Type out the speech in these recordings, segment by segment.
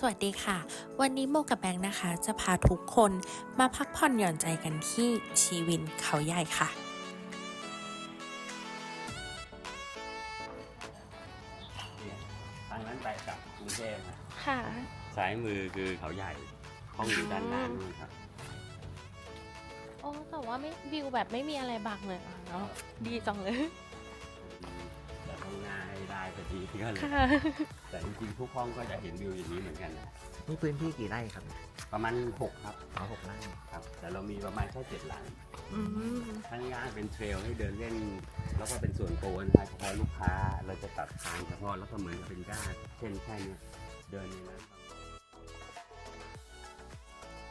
สวัสดีค่ะ วันนี้โมกับแบงค์นะคะ จะพาทุกคนมาพักผ่อนหย่อนใจกันที่ชีวินเขาใหญ่ค่ะ เนี่ยทางนั้นไปกลับกรุงเทพนะค่ะซ้ายมือคือเขาใหญ่ ห้องอยู่ด้านหน้านู่นครับ โอ้แต่ว่าไม่วิวแบบไม่มีอะไรบังเลยอะเนาะดีจังเลย ได้พอดีก็เลยค่ะแต่จริงๆทุกห้องก็จะเห็นวิวอย่างนี้เหมือนกันนะนี่พื้นที่กี่ไร่ครับประมาณ6ครับอ๋อหกไร่ครับ แต่เรามีประมาณแค่เจ็ดหลังอืมข้างล่างเป็นเทรลให้เดินเล่น แล้วก็เป็นส่วนโกนนะครับเฉพาะลูกค้าเราจะตัดทางเฉพาะแล้วก็เหมือนกับเป็นก้าเช่นแค่เนี้ยเดินในนั้น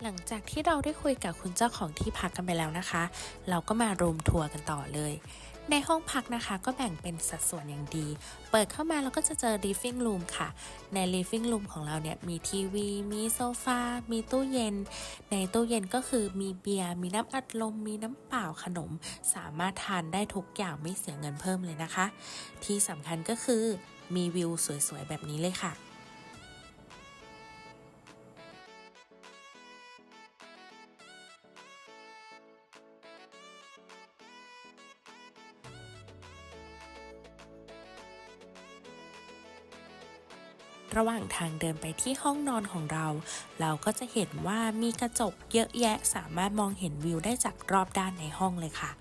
หลังจากที่เราได้คุยกับคุณเจ้าของที่พักกันไปแล้วนะคะ เราก็มารูมทัวร์กันต่อเลย ในห้องพักนะคะก็แบ่งเป็นสัดส่วนอย่างดี เปิดเข้ามาเราก็จะเจอ living room ค่ะ ใน living room ของเราเนี่ยมีทีวี มีโซฟา มีตู้เย็น ในตู้เย็นก็คือมีเบียร์ มีน้ำอัดลม มีน้ำเปล่าขนม สามารถทานได้ทุกอย่างไม่เสียเงินเพิ่มเลยนะคะ ที่สำคัญก็คือมีวิวสวยๆแบบนี้เลยค่ะ ระหว่างทางเดินไปที่ห้องนอนของเรา เราก็จะเห็นว่ามีกระจกเยอะแยะสามารถมองเห็นวิวได้จากรอบด้านในห้องเลยค่ะ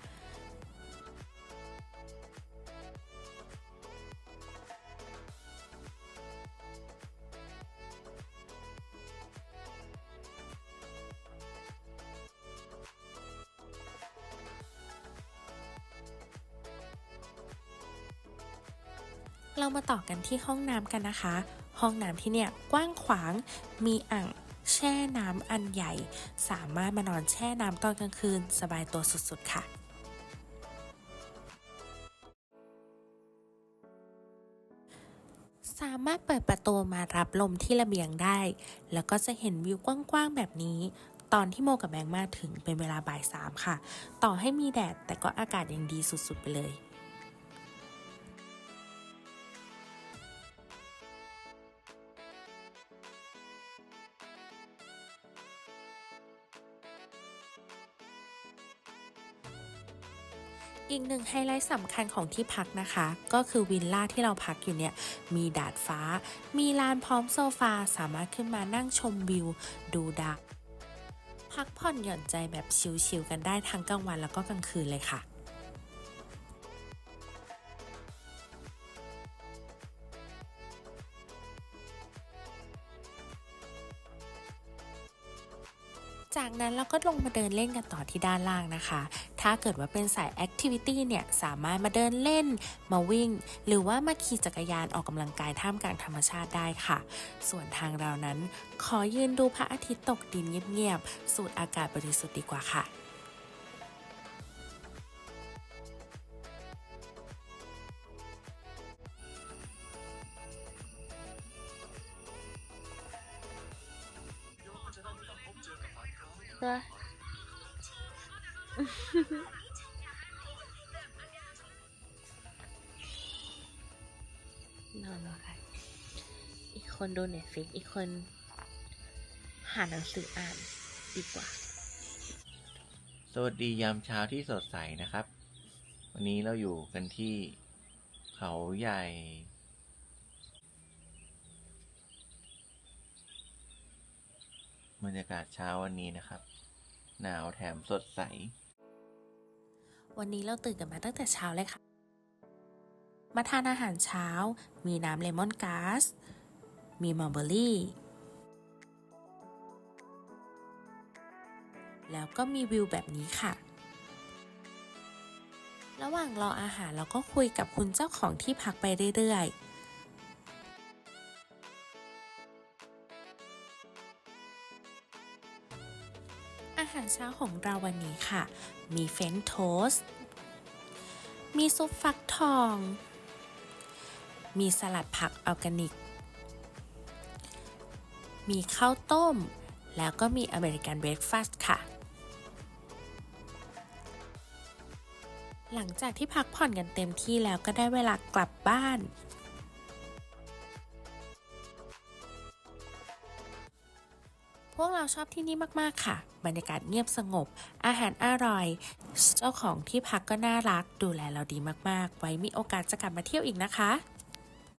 เรามาต่อกันที่ห้องน้ำกันนะคะ ห้องน้ำที่เนี่ยกว้างขวาง มีอ่างแช่น้ำอันใหญ่ สามารถมานอนแช่น้ำตอนกลางคืน สบายตัวสุดๆค่ะสามารถเปิดประตูมารับลมที่ระเบียงได้ แล้วก็จะเห็นวิวกว้างๆแบบนี้ ตอนที่โมกับแบงค์มาถึงเป็นเวลาบ่ายสามค่ะ ต่อให้มีแดดแต่ก็อากาศยังดีสุดๆไปเลย อีกหนึ่งไฮไลท์สำคัญของที่พักนะคะ ก็คือวิลล่าที่เราพักอยู่เนี่ย มีดาดฟ้า มีลานพร้อมโซฟา สามารถขึ้นมานั่งชมวิว ดูดาวพักผ่อนหย่อนใจแบบชิลๆกันได้ทั้งกลางวันแล้วก็กลางคืนเลยค่ะ จากนั้นเราก็ลงมาเดินเล่นกันต่อที่ด้านล่างนะคะ ถ้าเกิดว่าเป็นสายแอคทิวิตี้เนี่ยสามารถมาเดินเล่น มาวิ่ง หรือว่ามาขี่จักรยานออกกำลังกายท่ามกลางธรรมชาติได้ค่ะ ส่วนทางเรานั้น ขอยืนดูพระอาทิตย์ตกดินเงียบๆ สูดอากาศบริสุทธิ์ดีกว่าค่ะ นอนแล้วค่ะ อีกคนดูเน็ตฟิกอีกคน หาหนังสืออ่านดีกว่า สวัสดียามเช้าที่สดใสนะครับ วันนี้เราอยู่กันที่เขาใหญ่ บรรยากาศเช้าวันนี้นะครับ หนาวแถมสดใส วันนี้เราตื่นกันมาตั้งแต่เช้าเลยค่ะ มาทานอาหารเช้า มีน้ำเลมอนก๊าซมีมัลเบอรี่ แล้วก็มีวิวแบบนี้ค่ะ ระหว่างรออาหารเราก็คุยกับคุณเจ้าของที่พักไปเรื่อยๆ อาหารเช้าของเราวันนี้ค่ะ มีเฟนโทสมีซุปฟักทอง มีสลัดผักออร์แกนิก มีข้าวต้ม แล้วก็มีอเมริกันเบรคฟาสต์ค่ะ หลังจากที่พักผ่อนกันเต็มที่แล้วก็ได้เวลากลับบ้าน เราชอบที่นี่มาก ๆ ค่ะ บรรยากาศเงียบสงบ อาหารอร่อย เจ้าของที่พักก็น่ารัก ดูแลเราดีมาก ๆ ไว้มีโอกาสจะกลับมาเที่ยวอีกนะคะ